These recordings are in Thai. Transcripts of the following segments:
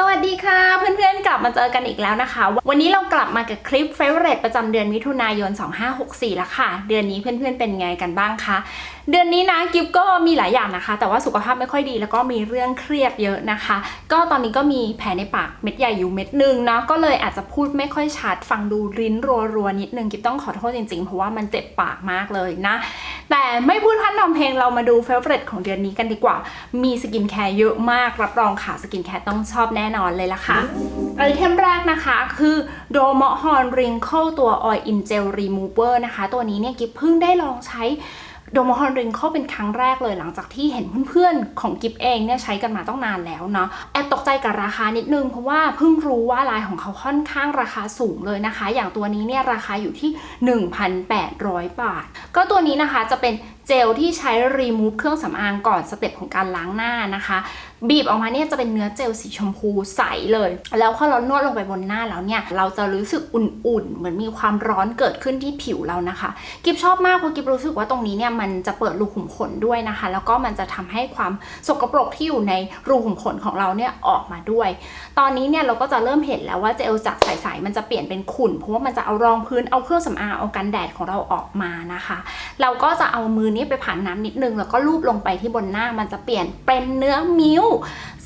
สวัสดีค่ะ เพื่อนๆ กลับมาเจอกันอีกแล้วนะคะ วันนี้เรากลับมากับคลิปเฟ v o r i t e ประจำเดือนมิถุนายน 2564 แล้วค่ะ เดือนนี้เพื่อนๆเป็นไงกันบ้างคะเดือนนี้นะกิฟก็มีหลายอย่างนะคะ แต่ว่าสุขภาพไม่ค่อยดีแล้วก็มีเรื่องเครียดเยอะนะคะ ก็ตอนนี้ก็มีแผลในปากเม็ดใหญ่อยู่เม็ดหนึงเนาะก็เลยอาจจะพูดไม่ค่อยชัดฟังดูริ้นรัวๆนิดนึงกิฟต้องขอโทษจริงๆ เพราะว่ามันเจ็บปากมากเลยนะ แต่ไม่พูดพันนำเพลงเรามาดูเฟ v o r i t e ของเดือนนี้กันดีกว่า มีสกินแคร์เยอะมาก รับรองค่ะสกินแคร์ต้องชอบแน่นอนเลยละค่ะไอเทมแรกนะคะคือโดมอฮอนริงเคิลตัวออยอินเจลรีมูเวอร์นะคะ ตัวนี้เนี่ยกิฟเพิ่งได้ลองใช้ โดมฮอนริงเข้าเป็นครั้งแรกเลยหลังจากที่เห็นเพื่อนๆของกิฟเองเนี่ยใช้กันมาต้องนานแล้วเนาะแอบตกใจกับราคานิดนึง เพราะว่าเพิ่งรู้ว่าลายของเขาค่อนข้างราคาสูงเลยนะคะ อย่างตัวนี้เนี่ยราคาอยู่ที่ 1,800 บาท ก็ตัวนี้นะคะจะเป็น เจลที่ใช้รีมูฟเครื่องสำอางก่อนสเต็ปของการล้างหน้านะคะ บีบออกมาเนี่ยจะเป็นเนื้อเจลสีชมพูใสเลย แล้วพอเรานวดลงไปบนหน้าแล้วเนี่ยเราจะรู้สึกอุ่นๆ เหมือนมีความร้อนเกิดขึ้นที่ผิวเรานะคะ กิฟชอบมากเพราะกิฟรู้สึกว่าตรงนี้เนี่ยมันจะเปิดรูขุมขนด้วยนะคะ แล้วก็มันจะทำให้ความสกปรกที่อยู่ในรูขุมขนของเราเนี่ยออกมาด้วย ตอนนี้เนี่ยเราก็จะเริ่มเห็นแล้วว่าเจลจากใสๆมันจะเปลี่ยนเป็นขุ่นเพราะว่ามันจะเอารองพื้นเอาเครื่องสำอางเอากันแดดของเราออกมานะคะ เราก็จะเอามือนี้ไปผ่านน้ำนิดนึงแล้วก็ลูบลงไปที่บนหน้ามันจะเปลี่ยนเป็นเนื้อมิ้ว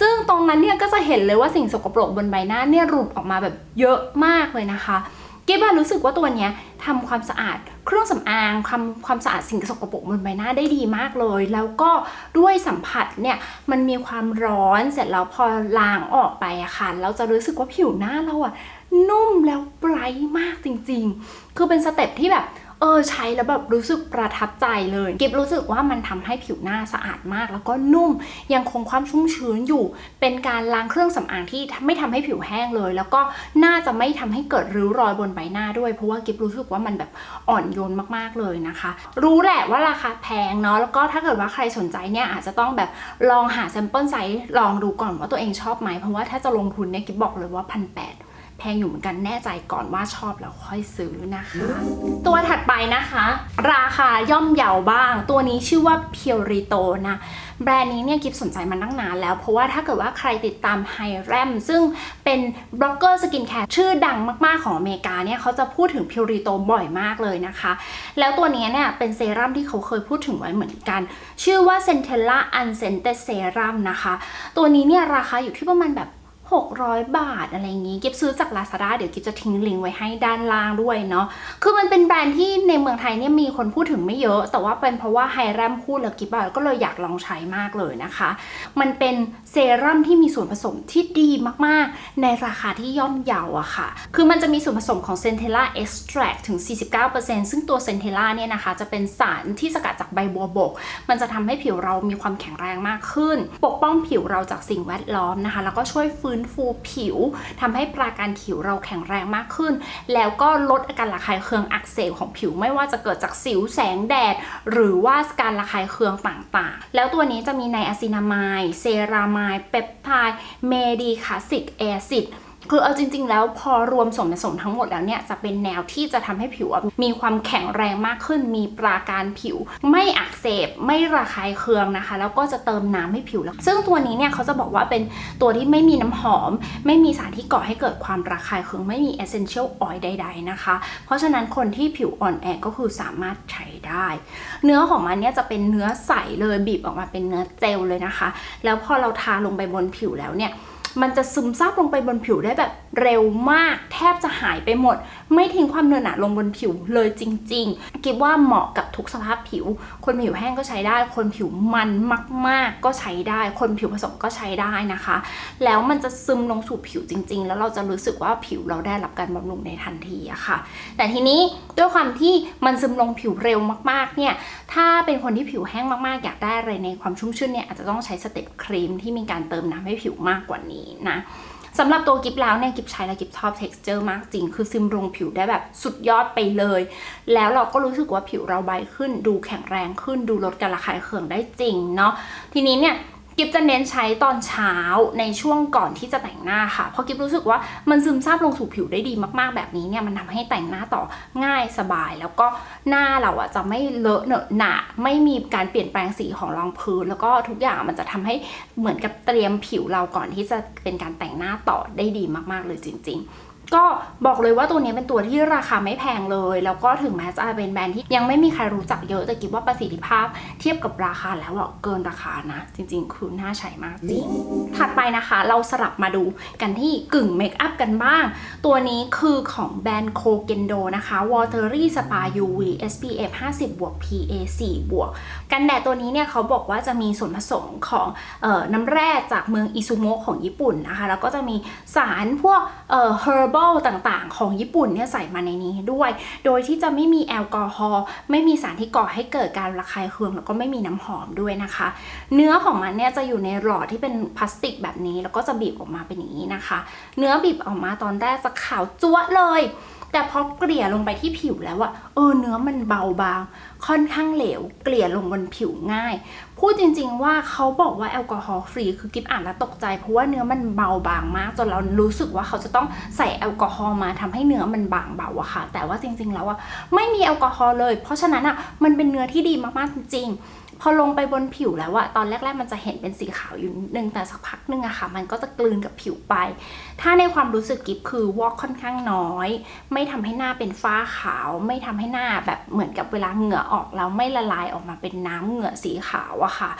ซึ่งตรงนั้นเนี่ยก็จะเห็นเลยว่าสิ่งสกปรกบนใบหน้าเนี่ยหลุดออกมาแบบเยอะมากเลยนะคะกิบรู้สึกว่าตัวเนี้ยทำความสะอาดเครื่องสำอางความความสะอาดสิ่งสกปรกบนใบหน้าได้ดีมากเลย แล้วก็ด้วยสัมผัสเนี่ยมันมีความร้อนเสร็จแล้วพอล้างออกไปอะค่ะเราจะรู้สึกว่าผิวหน้าเราอะนุ่มแล้วไบรท์มากจริง ๆ คือเป็นสเต็ปที่แบบ เออใช้แล้วแบบรู้สึกประทับใจเลย กิบรู้สึกว่ามันทำให้ผิวหน้าสะอาดมาก แล้วก็นุ่มยังคงความชุ่มชื้นอยู่ เป็นการล้างเครื่องสำอางที่ไม่ทำให้ผิวแห้งเลย แล้วก็น่าจะไม่ทำให้เกิดริ้วรอยบนใบหน้าด้วย เพราะว่ากิบรู้สึกว่ามันแบบอ่อนโยนมากๆเลยนะคะ รู้แหละว่าราคาแพงเนาะแล้วก็ถ้าเกิดว่าใครสนใจเนี่ยอาจจะต้องแบบลองหาแซมเปิลไซส์ลองดูก่อนว่าตัวเองชอบไหมเพราะว่าถ้าจะลงทุนเนี่ยกิบบอกเลยว่าพันแปด พงอยู่เหมือนกันแน่ใจก่อนว่าชอบแล้วค่อยซื้อนะคะ ตัวถัดไปนะคะ ราคาย่อมเยาบ้าง ตัวนี้ชื่อว่า p u r i t o นะแบรนด์นี้เนี่ยกิฟสนใจมาตั้งนานแล้ว เพราะว่าถ้าเกิดว่าใครติดตามไฮแรมซึ่งเป็นบล็อกเกอร์สกินแคร์ชื่อดังมาก ๆ ของอเมริกาเนี่ยเขาจะพูดถึง p u r i t o บ่อยมากเลยนะคะ แล้วตัวนี้เนี่ยเป็นเซรั่มที่เขาเคยพูดถึงไว้เหมือนกัน ชื่อว่า Centella Unscented Serum นะคะ ตัวนี้เนี่ยราคาอยู่ที่ประมาณแบบ 600 บาทอะไรอย่างงี้กิฟซื้อจาก Lazada เดี๋ยวกิฟจะทิ้งลิงก์ไว้ให้ด้านล่างด้วยเนาะคือมันเป็นแบรนด์ที่ในเมืองไทยเนี่ยมีคนพูดถึงไม่เยอะ แต่ว่าเป็นเพราะว่าไฮแรมพูดแล้วกิฟก็เลยอยากลองใช้มากเลยนะคะ มันเป็นเซรั่มที่มีส่วนผสมที่ดีมากๆ ในราคาที่ย่อมเยาอะค่ะ คือมันจะมีส่วนผสมของ Centella Extract ถึง 49%ซึ่งตัว Centella เนี่ยนะคะจะเป็นสารที่สกัดจากใบบัวบก มันจะทำให้ผิวเรามีความแข็งแรงมากขึ้น ปกป้องผิวเราจากสิ่งแวดล้อมนะคะ แล้วก็ช่วยฟื้นฟูผิวทำให้ปราการผิวเราแข็งแรงมากขึ้น แล้วก็ลดอาการระคายเคืองอักเสบของผิวไม่ว่าจะเกิดจากสิวแสงแดด หรือว่าการระคายเคืองต่างๆ แล้วตัวนี้จะมีไนอะซินามายเซรามายเปปไทด์เมดีคาซิกแอซิด คือเอาจริง ๆ แล้วพอรวมส่วนผสมทั้งหมดแล้วเนี่ยจะเป็นแนวที่จะทำให้ผิวมีความแข็งแรงมากขึ้น มีปราการผิว ไม่อักเสบไม่ระคายเคืองนะคะ แล้วก็จะเติมน้ำให้ผิวแล้วซึ่งตัวนี้เนี่ยเขาจะบอกว่าเป็นตัวที่ไม่มีน้ำหอม ไม่มีสารที่ก่อให้เกิดความระคายเคืองไม่มี essential oil ใด ๆนะคะ เพราะฉะนั้นคนที่ผิวอ่อนแอก็คือสามารถใช้ได้ เนื้อของมันเนี่ยจะเป็นเนื้อใสเลยบีบออกมาเป็นเนื้อเจลเลยนะคะ แล้วพอเราทาลงไปบนผิวแล้วเนี่ย มันจะซึมซาบลงไปบนผิวได้แบบ เร็วมาก แทบจะหายไปหมด ไม่ทิ้งความเนื้อหนาลงบนผิวเลยจริงๆคิดว่าเหมาะกับทุกสภาพผิว คนผิวแห้งก็ใช้ได้ คนผิวมันมาก ๆ ก็ใช้ได้ คนผิวผสมก็ใช้ได้นะคะ แล้วมันจะซึมลงสู่ผิวจริง ๆ แล้วเราจะรู้สึกว่าผิวเราได้รับการบำรุงในทันทีอะค่ะ แต่ทีนี้ด้วยความที่มันซึมลงผิวเร็วมาก ๆ เนี่ย ถ้าเป็นคนที่ผิวแห้งมาก ๆ อยากได้อะไรในความชุ่มชื่นเนี่ยอาจจะต้องใช้สเต็ปครีมที่มีการเติมน้ำให้ผิวมากกว่านี้นะ สำหรับตัวกิฟแล้วเนี่ยกิฟใช้แล้วกิฟชอบ texture มากจริง คือซึมลงผิวได้แบบสุดยอดไปเลย แล้วเราก็รู้สึกว่าผิวเราใบขึ้น ดูแข็งแรงขึ้น ดูลดการระคายเคืองได้จริงเนาะ ทีนี้เนี่ย กิฟจะเน้นใช้ตอนเช้าในช่วงก่อนที่จะแต่งหน้าค่ะ เพราะกิฟรู้สึกว่ามันซึมซาบลงสู่ผิวได้ดีมากๆแบบนี้เนี่ยมันทำให้แต่งหน้าต่อง่ายสบาย แล้วก็หน้าเราอะจะไม่เลอะเหนอะหนะไม่มีการเปลี่ยนแปลงสีของรองพื้น แล้วก็ทุกอย่างมันจะทำให้เหมือนกับเตรียมผิวเราก่อนที่จะเป็นการแต่งหน้าต่อได้ดีมากๆเลยจริง ๆ ก็บอกเลยว่าตัวนี้เป็นตัวที่ราคาไม่แพงเลย แล้วก็ถึงแม้จะเป็นแบรนด์ที่ยังไม่มีใครรู้จักเยอะแต่กิบว่าประสิทธิภาพเทียบกับราคาแล้วอะเกินราคานะ จริง ๆ คือน่าใช้มากจริงถัดไปนะคะ เราสลับมาดูกันที่กึ่งเมคอัพกันบ้าง ตัวนี้คือของแบรนด์โคเกนโดนะคะ Watery Spa UV SPF 50 บวก PA 4บวก กันแดดตัวนี้เนี่ยเขาบอกว่าจะมีส่วนผสมของออน้ำแร่จากเมืองอิซุโมะของญี่ปุ่นนะคะ แล้วก็จะมีสารพวกเอ่องต่างๆ ของญี่ปุ่นเนี่ยใส่มาในนี้ด้วย โดยที่จะไม่มีแอลกอฮอล์ไม่มีสารที่ก่อให้เกิดการระคายเคือง แล้วก็ไม่มีน้ำหอมด้วยนะคะ เนื้อของมันเนี่ยจะอยู่ในหลอดที่เป็นพลาสติกแบบนี้ แล้วก็จะบีบออกมาเป็นอย่างนี้นะคะ เนื้อบีบออกมาตอนแรกจะขาวจั๊วเลย แต่พอเกลี่ยลงไปที่ผิวแล้วอะเออเนื้อมันเบาบาง ค่อนข้างเหลว เกลี่ยลงบนผิวง่าย พูดจริง ๆ ว่าเขาบอกว่าแอลกอฮอล์ฟรีคือกิฟอ่านแล้วตกใจ เพราะว่าเนื้อมันเบาบางมากจนเรารู้สึกว่าเขาจะต้องใส่แอลกอฮอล์มาทำให้เนื้อมันบางเบาอะค่ะ แต่ว่าจริง ๆ แล้วอะไม่มีแอลกอฮอล์เลย เพราะฉะนั้นอะมันเป็นเนื้อที่ดีมากๆจริงๆ พอลงไปบนผิวแล้วอะตอนแรก ๆ มันจะเห็นเป็นสีขาวอยู่นึงแต่สักพักนึงอะค่ะ มันก็จะกลืนกับผิวไป ถ้าในความรู้สึกกิฟคือวอกค่อนข้างน้อย ไม่ทำให้หน้าเป็นฝ้าขาว ไม่ทำให้หน้าแบบเหมือนกับเวลาเหงื่อออกแล้วไม่ละลายออกมาเป็นน้ำเหงื่อสีขาวอะค่ะ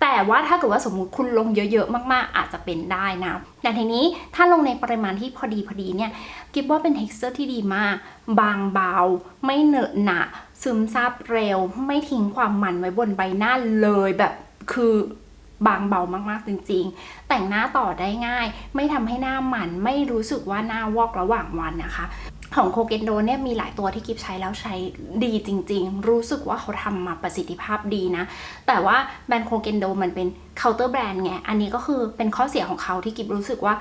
แต่ว่าถ้าเกิดว่าสมมุติคุณลงเยอะๆ มากๆ อาจจะเป็นได้นะ แต่ทีนี้ถ้าลงในปริมาณที่พอดีพอดีเนี่ยกิฟว่าเป็น texture ที่ดีมาก บางเบา ไม่เหนอะหนะซึมซาบเร็ว ไม่ทิ้งความมันไว้บนใบหน้าเลยแบบคือบางเบามากๆจริงๆ แต่งหน้าต่อได้ง่าย ไม่ทำให้หน้ามันไม่รู้สึกว่าหน้าวอกระหว่างวันนะคะ ของโคเกนโดเนี่ยมีหลายตัวที่กิฟใช้แล้วใช้ดีจริง ๆ รู้สึกว่าเขาทำมาประสิทธิภาพดีนะ แต่ว่าแบรนด์โคเกนโดมันเป็นเคาน์เตอร์แบรนด์ไง อันนี้ก็คือเป็นข้อเสียของเขาที่กิฟรู้สึกว่า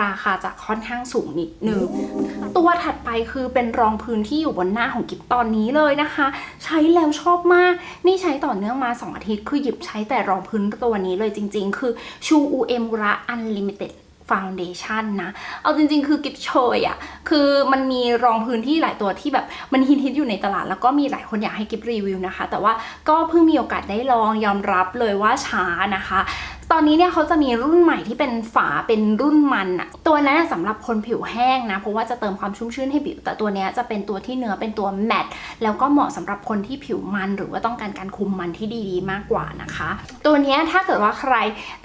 ราคาจะค่อนข้างสูงนิดนึง ตัวถัดไปคือเป็นรองพื้นที่อยู่บนหน้าของกิฟตอนนี้เลยนะคะ ใช้แล้วชอบมาก นี่ใช้ต่อเนื่องมา 2 อาทิตย์ คือหยิบใช้แต่รองพื้นตัวนี้เลยจริง ๆ คือชูอูเอมระอันลิมิเต็ด ฟาวเดชันนะ เอาจริงๆ คือกิฟโชยอะคือมันมีรองพื้นที่หลายตัวที่แบบมันฮิตฮิตๆอยู่ในตลาด แล้วก็มีหลายคนอยากให้กิฟรีวิวนะคะ แต่ว่าก็เพิ่งมีโอกาสได้ลองยอมรับเลยว่าช้านะคะ ตอนนี้เนี่ยเขาจะมีรุ่นใหม่ที่เป็นฝาเป็นรุ่นมันอะตัวนั้นสำหรับคนผิวแห้งนะ เพราะว่าจะเติมความชุ่มชื่นให้ผิว แต่ตัวนี้จะเป็นตัวที่เนื้อเป็นตัวแมตต์แล้วก็เหมาะสำหรับคนที่ผิวมัน หรือว่าต้องการการคุมมันที่ดีๆ มากกว่านะคะ ตัวนี้ถ้าเกิดว่าใคร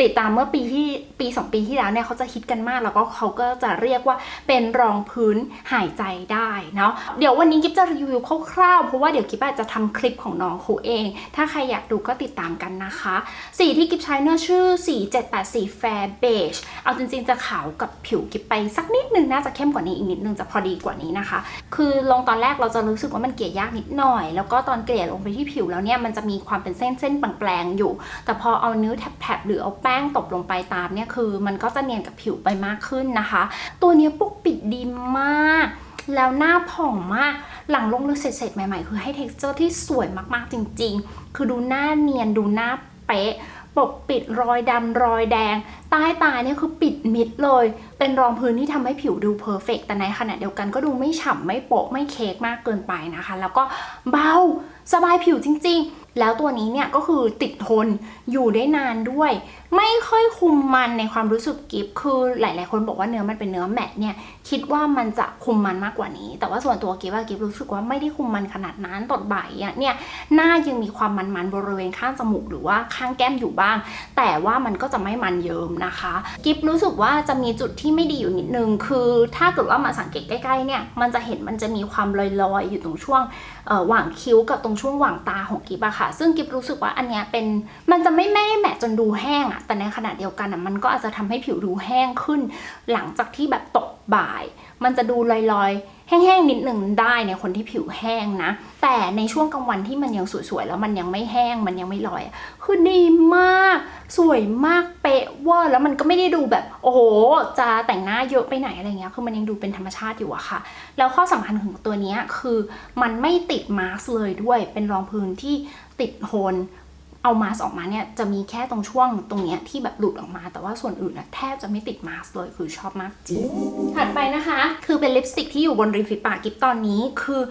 ติดตามเมื่อปีที่ปี 2 ปีที่แล้วเนี่ยเขาจะฮิตกันมาก แล้วก็เขาก็จะเรียกว่าเป็นรองพื้นหายใจได้เนาะเดี๋ยววันนี้กิฟจะรีวิวคร่าวๆเพราะว่าเดี๋ยวกิฟอาจจะทำคลิปของน้องเขาเอง ถ้าใครอยากดูก็ติดตามกันนะคะ สีที่กิฟใช้เนี่ยชื่อสี 784 Fair Beige เอาจริงๆ จะขาวกับผิวกิบไปสักนิดนึงน่าจะเข้มกว่านี้อีกนิดนึงจะพอดีกว่านี้นะคะ คือลงตอนแรกเราจะรู้สึกว่ามันเกลี่ยยากนิดหน่อย แล้วก็ตอนเกลี่ยลงไปที่ผิวแล้วเนี่ยมันจะมีความเป็นเส้นเส้นๆแปลงๆอยู่ แต่พอเอานิ้วแถบๆหรือเอาแป้งตบลงไปตามเนี่ยคือ มันก็จะเนียนกับผิวไปมากขึ้นนะคะ ตัวเนี้ยปกปิดดีมากแล้วหน้าผ่องมากหลังลงเลือเสร็จๆใหม่ๆ คือให้ texture ที่สวยมากๆจริงๆ คือดูหน้าเนียนดูหน้าเป๊ะ ปกปิดรอยดำรอยแดง ใต้ตาเนี่ยคือปิดมิดเลย เป็นรองพื้นที่ทำให้ผิวดูเพอร์เฟกแต่ในขณะเดียวกันก็ดูไม่ฉ่ำไม่โปะไม่เค้กมากเกินไปนะคะ แล้วก็เบาสบายผิวจริง ๆ แล้วตัวนี้เนี่ยก็คือติดทนอยู่ได้นานด้วย ไม่ค่อยคุมมันในความรู้สึกกิฟคือหลาย ๆ คนบอกว่าเนื้อมันเป็นเนื้อแมตต์เนี่ย คิดว่ามันจะคุมมันมากกว่านี้ แต่ว่าส่วนตัวกิฟว่ากิฟรู้สึกว่าไม่ได้คุมมันขนาดนั้นตดบ่ายอะเนี่ยหน้ายังมีความมันๆบริเวณข้างจมูกหรือว่าข้างแก้มอยู่บ้าง แต่ว่ามันก็จะไม่มันเยิ้มนะคะ กิฟรู้สึกว่าจะมีจุดที่ไม่ดีอยู่นิดนึง คือ ถ้าเกิดว่ามาสังเกตใกล้ๆเนี่ยมันจะเห็นมันจะมีความลอยๆ อยู่ตรงช่วงหว่างคิ้วกับตรงช่วงหว่างตาของกิฟอะค่ะ ซึ่งกิฟรู้สึกว่าอันเนี้ยเป็นมันจะไม่ไม่แมทจนดูแห้งอะแต่ในขณะเดียวกันอะมันก็อาจจะทำให้ผิวดูแห้งขึ้น หลังจากที่แบบตก บ่าย มันจะดูลอยๆ แห้งๆนิดหนึ่งได้ในคนที่ผิวแห้งนะ แต่ในช่วงกลางวันที่มันยังสวยๆแล้วมันยังไม่แห้งมันยังไม่ลอยคือดีมาก สวยมากเป๊ะเวอร์แล้วมันก็ไม่ได้ดูแบบ โอ้โหจะแต่งหน้าเยอะไปไหนอะไรเงี้ยคือมันยังดูเป็นธรรมชาติอยู่อะค่ะ แล้วข้อสำคัญของตัวนี้คือมันไม่ติดมาสก์เลยด้วยเป็นรองพื้นที่ติดโทน เอามาสออกมาเนี่ยจะมีแค่ตรงช่วงตรงเนี้ยที่แบบหลุดออกมา แต่ว่าส่วนอื่นอะแทบจะไม่ติดมาสเลยคือชอบมากจริงถัดไปนะคะ คือเป็นลิปสติกที่อยู่บนริมฝีปากกิฟตอนนี้คือ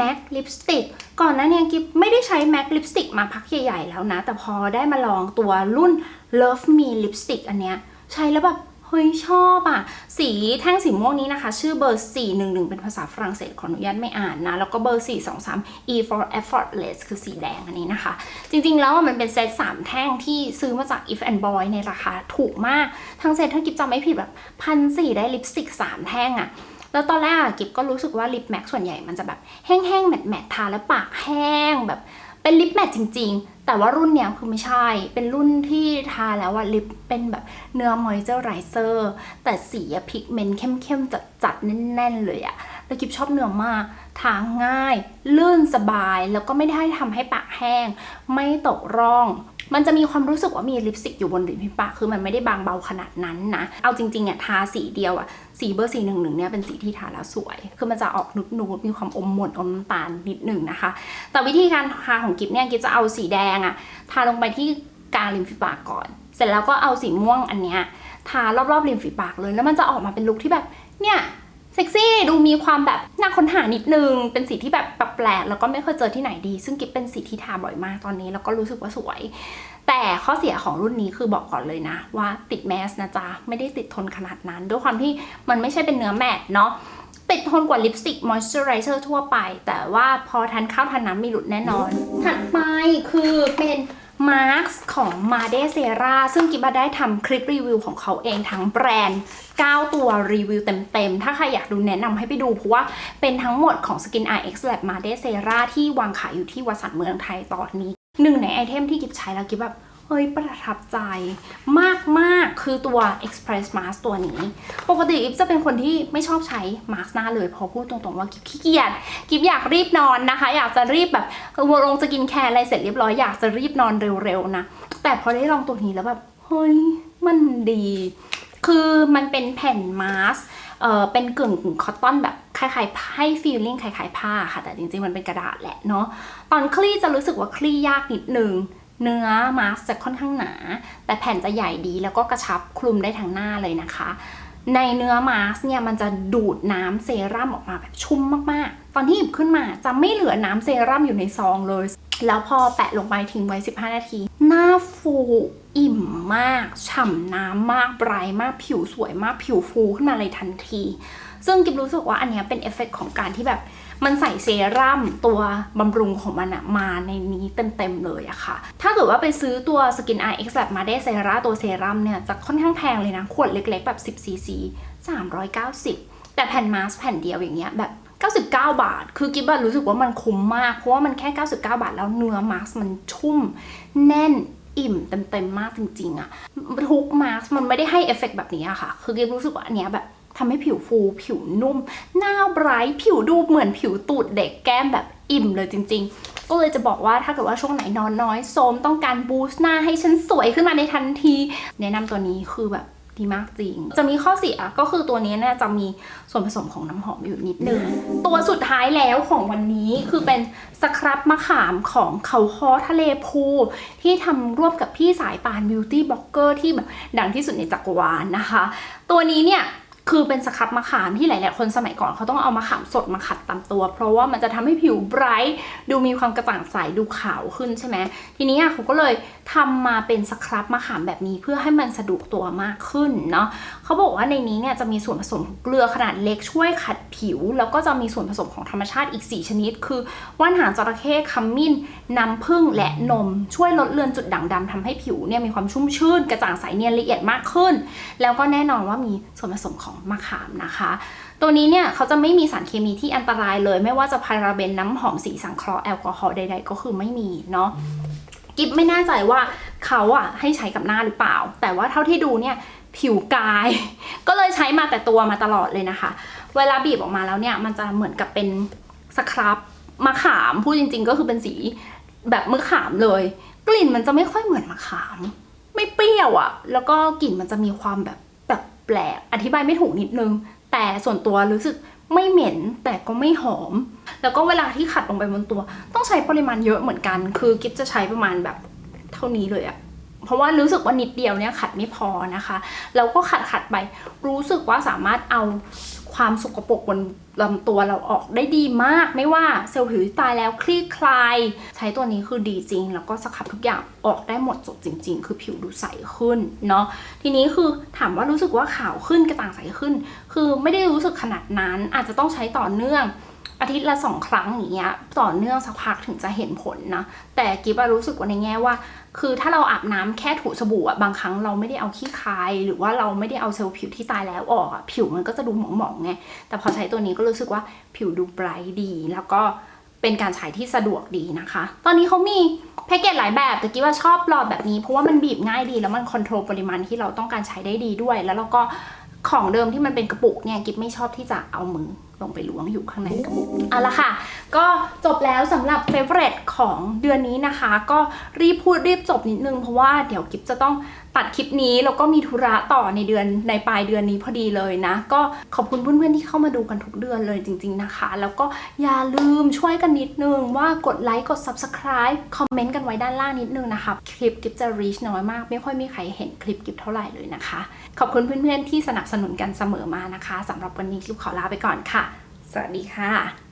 MAC ลิปสติกก่อนหน้าเนี้กิฟไม่ได้ใช้ MAC ลิปสติกมาพักใหญ่ๆแล้วนะ แต่พอได้มาลองตัวรุ่น Love Me ลิปสติกอันเนี้ยใช้แล้วแบบ เฮ้ยชอบอะ สีแท่งสีม่วงนี้นะคะ ชื่อเบอร์ 411 เป็นภาษาฝรั่งเศสขออนุญาตไม่อ่านนะ แล้วก็เบอร์ 423 E for effortless คือสีแดงอันนี้นะคะ จริงๆแล้วมันเป็นเซต3 แท่งที่ซื้อมาจาก If and Boy ในราคาถูกมาก ทั้งเซตถ้ากิบจำไม่ผิดแบบพันสี่ได้ลิปสติก 3 แท่งอะแล้วตอนแรกอะกิบก็รู้สึกว่าลิปแม็กส่วนใหญ่มันจะแบบแห้งๆแมตๆทาแล้วปากแห้งแบบ เป็นลิปแมทจริง ๆ แต่ว่ารุ่นเนี้ยคือไม่ใช่ เป็นรุ่นที่ทาแล้วอะลิปเป็นแบบเนื้อมอยเจอร์ไรเซอร์แต่สีอะพิกเมนต์เข้มๆ จัดๆ แน่นๆ เลยอะแล้วกิบชอบเนื้อมาก ทาง่าย ลื่นสบาย แล้วก็ไม่ได้ทำให้ปากแห้ง ไม่ตกร่อง มันจะมีความรู้สึกว่ามีลิปสติกอยู่บนริมฝีปากคือมันไม่ได้บางเบาขนาดนั้นนะ เอาจริงๆอะทาสีเดียวอะสีเบอร์สีหนึ่งหนึ่งเนี่ยเป็นสีที่ทาแล้วสวย คือมันจะออกนุดนูดๆมีความอมหม่นอมน้ำตาลนิดหนึ่งนะคะ แต่วิธีการทาของกิฟเนี่ยกิฟจะเอาสีแดงอะทาลงไปที่กลางริมฝีปากก่อน เสร็จแล้วก็เอาสีม่วงอันเนี้ยทารอบๆริมฝีปากเลย แล้วมันจะออกมาเป็นลุคที่แบบเนี่ย เซ็กซี่ดูมีความแบบน่าค้นหานิดนึง เป็นสีที่แบบแปลกๆแล้วก็ไม่เคยเจอที่ไหนดี ซึ่งกิฟเป็นสีที่ทาบ่อยมากตอนนี้ แล้วก็รู้สึกว่าสวย แต่ข้อเสียของรุ่นนี้คือบอกก่อนเลยนะ ว่าติดแมสนะจ๊ะ ไม่ได้ติดทนขนาดนั้น ด้วยความที่มันไม่ใช่เป็นเนื้อแมตต์เนาะติดทนกว่าลิปสติกมอยส์เจอไรเซอร์ทั่วไป แต่ว่าพอทันข้าวทันน้ำมีหลุดแน่นอน ถัดไปคือเป็น มาร์คของมาเดเซราซึ่งกิบาได้ทำคลิปรีวิวของเขาเองทั้งแบรนด์ 9 ตัวรีวิวเต็มๆ ถ้าใครอยากดูแนะนำให้ไปดู เพราะว่าเป็นทั้งหมดของ Skin RX Lab มาเดเซราที่วางขายอยู่ที่วัสันเมืองไทยตอนนี้หนึ่งในไอเทมที่กิบใช้แล้วกิบแบบ เฮ้ยประทับใจมากๆคือตัว Express Mask ตัวนี้ ปกติกิฟจะเป็นคนที่ไม่ชอบใช้มาสก์หน้าเลยเพอพูดตรงๆว่ากิฟขี้เกียจกิฟอยากรีบนอนนะคะ อยากจะรีบแบบลงจะกินแคร์อะไรเสร็จเรียบร้อยอยากจะรีบนอนเร็วๆนะ แต่พอได้ลองตัวนี้แล้วแบบเฮ้ยมันดี คือมันเป็นแผ่นมาสก์เออเป็นกึ่งคอตตอนแบบคล้ายๆให้ฟีลลิ่งคล้ายๆผ้าค่ะ แต่จริงๆมันเป็นกระดาษแหละเนาะตอนคลี่จะรู้สึกว่าคลี่ยากนิดนึง เนื้อมาสก์จะค่อนข้างหนา แต่แผ่นจะใหญ่ดีแล้วก็กระชับคลุมได้ทั้งหน้าเลยนะคะ ในเนื้อมาสก์เนี่ยมันจะดูดน้ำเซรั่มออกมาแบบชุ่มมากๆ ตอนที่หยิบขึ้นมาจะไม่เหลือน้ำเซรั่มอยู่ในซองเลย แล้วพอแปะลงไปทิ้งไว้ 15 นาที หน้าฟูอิ่มมาก ฉ่ำน้ำมากไบรท์มากผิวสวยมากผิวฟูขึ้นมาเลยทันที ซึ่งกิบรู้สึกว่าอันนี้เป็นเอฟเฟกต์ของการที่แบบมันใส่เซรั่มตัวบำรุงของมันอะมาในนี้เต็มๆเลยอะค่ะ ถ้าเกิดว่าไปซื้อตัว Skin Eye X Lab มาได้เซรั่มตัวเซรั่มเนี่ยจะค่อนข้างแพงเลยนะ ขวดเล็กๆ แบบ 10 cc 390 แต่แผ่นมาสก์แผ่นเดียวอย่างเงี้ยแบบ99 บาท คือกิบรู้สึกว่ามันคุ้มมาก เพราะว่ามันแค่ 99 บาทแล้วเนื้อมาสก์มันชุ่ม แน่นอิ่มเต็มๆมากจริงๆอะทุกมาสก์มันไม่ได้ให้เอฟเฟกต์แบบนี้อะค่ะ คือกิบรู้สึกว่าอันเนี้ยแบบ ทำให้ผิวฟู ผิวนุ่ม หน้าไบรท์ผิวดูเหมือนผิวตูดเด็กแก้มแบบอิ่มเลยจริง ๆ ก็เลยจะบอกว่าถ้าเกิดว่าช่วงไหนนอนน้อยโซมต้องการบูสต์หน้าให้ฉันสวยขึ้นมาในทันที แนะนำตัวนี้คือแบบดีมากจริง จะมีข้อเสียก็คือตัวนี้เนี่ยจะมีส่วนผสมของน้ำหอมอยู่นิดนึง ตัวสุดท้ายแล้วของวันนี้คือเป็นสครับมะขามของเขาคอทะเลพู ที่ทำร่วมกับพี่สายปานบิวตี้บล็อกเกอร์ที่แบบดังที่สุดในจักรวาลนะคะ ตัวนี้เนี่ย คือเป็นสครับมะขามที่หลาย ๆ คนสมัยก่อนเขาต้องเอามะขามสดมาขัดตามตัว เพราะว่ามันจะทำให้ผิวไบรท์ดูมีความกระจ่างใสดูขาวขึ้นใช่ไหมทีนี้อะเขาก็เลยทำมาเป็นสครับมะขามแบบนี้เพื่อให้มันสะดวกตัวมากขึ้นเนาะเขาบอกว่าในนี้เนี่ยจะมีส่วนผสมของเกลือขนาดเล็กช่วยขัดผิว แล้วก็จะมีส่วนผสมของธรรมชาติอีก 4 ชนิด คือว่านหางจระเข้ขมิ้นน้ำผึ้งและนม ช่วยลดเลือนจุดด่างดำทำให้ผิวเนี่ยมีความชุ่มชื่น กระจ่างใสเนียนละเอียดมากขึ้น แล้วก็แน่นอนว่ามีส่วนผสมของมะขามนะคะ ตัวนี้เนี่ยเขาจะไม่มีสารเคมีที่อันตรายเลย ไม่ว่าจะพาราเบนน้ำหอมสีสังเคราะห์แอลกอฮอล์ใดๆก็คือไม่มีเนาะกิฟไม่แน่ใจว่าเขาอะให้ใช้กับหน้าหรือเปล่า แต่ว่าเท่าที่ดูเนี่ยผิวกาย ก็เลยใช้มาแต่ตัวมาตลอดเลยนะคะ เวลาบีบออกมาแล้วเนี่ยมันจะเหมือนกับเป็นสครับมะขามพูดจริง ๆ ก็คือเป็นสีแบบมะขามเลย กลิ่นมันจะไม่ค่อยเหมือนมะขาม ไม่เปรี้ยวอะแล้วก็กลิ่นมันจะมีความแบบ แปลก อธิบายไม่ถูกนิดนึง แต่ส่วนตัวรู้สึกไม่เหม็นแต่ก็ไม่หอม แล้วก็เวลาที่ขัดลงไปบนตัว ต้องใช้ปริมาณเยอะเหมือนกัน คือกิฟจะใช้ประมาณแบบเท่านี้เลยอะเพราะว่ารู้สึกว่านิดเดียวเนี่ยขัดไม่พอนะคะ แล้วก็ขัดขัดไป รู้สึกว่าสามารถเอา ความสกปรกบนลำตัวเราออกได้ดีมาก ไม่ว่าเซลล์ผิวที่ตายแล้วคลี่คลาย ใช้ตัวนี้คือดีจริง แล้วก็สครับทุกอย่างออกได้หมดจดจริง ๆ คือผิวดูใสขึ้นเนาะทีนี้คือถามว่ารู้สึกว่าขาวขึ้นกระจ่างใสขึ้น คือไม่ได้รู้สึกขนาดนั้นอาจจะต้องใช้ต่อเนื่อง อาทิตย์ละสองครั้งอย่างเงี้ยต่อเนื่องสักพักถึงจะเห็นผลนะ แต่กิฟอะรู้สึกว่าในแง่ว่า คือถ้าเราอาบน้ำแค่ถูสบู่อะบางครั้งเราไม่ได้เอาขี้คาย หรือว่าเราไม่ได้เอาเซลล์ผิวที่ตายแล้วออกอะผิวมันก็จะดูหมองๆไงแต่พอใช้ตัวนี้ก็รู้สึกว่าผิวดูไบรท์ดีแล้วก็เป็นการใช้ที่สะดวกดีนะคะ ตอนนี้เขามีแพ็กเกจหลายแบบแต่กิฟว่าชอบหลอดแบบนี้เพราะว่ามันบีบง่ายดี แล้วมันคอนโทรลปริมาณที่เราต้องการใช้ได้ดีด้วย แล้วเราก็ของเดิมที่มันเป็นกระปุกเนี่ยกิฟไม่ชอบที่จะเอามือ ลงไปล้วงอยู่ข้างในกระปุกเอาละค่ะ ก็จบแล้วสำหรับเฟเวอร์ตของเดือนนี้นะคะ ก็รีบพูดรีบจบนิดนึง เพราะว่าเดี๋ยวกิฟจะต้องตัดคลิปนี้ แล้วก็มีธุระต่อในเดือนในปลายเดือนนี้พอดีเลยนะ ก็ขอบคุณเพื่อนๆที่เข้ามาดูกันทุกเดือนเลยจริง ๆนะคะ แล้วก็อย่าลืมช่วยกันนิดนึงว่ากดไลค์กด subscribe คอมเมนต์กันไว้ด้านล่างนิดนึงนะคะคลิปกิฟจะ reach น้อยมาก ไม่ค่อยมีใครเห็นคลิปกิฟเท่าไหร่เลยนะคะ ขอบคุณเพื่อนๆที่สนับสนุนกันเสมอมานะคะสำหรับวันนี้กิฟขอลาไปก่อนค่ะ สวัสดีค่ะ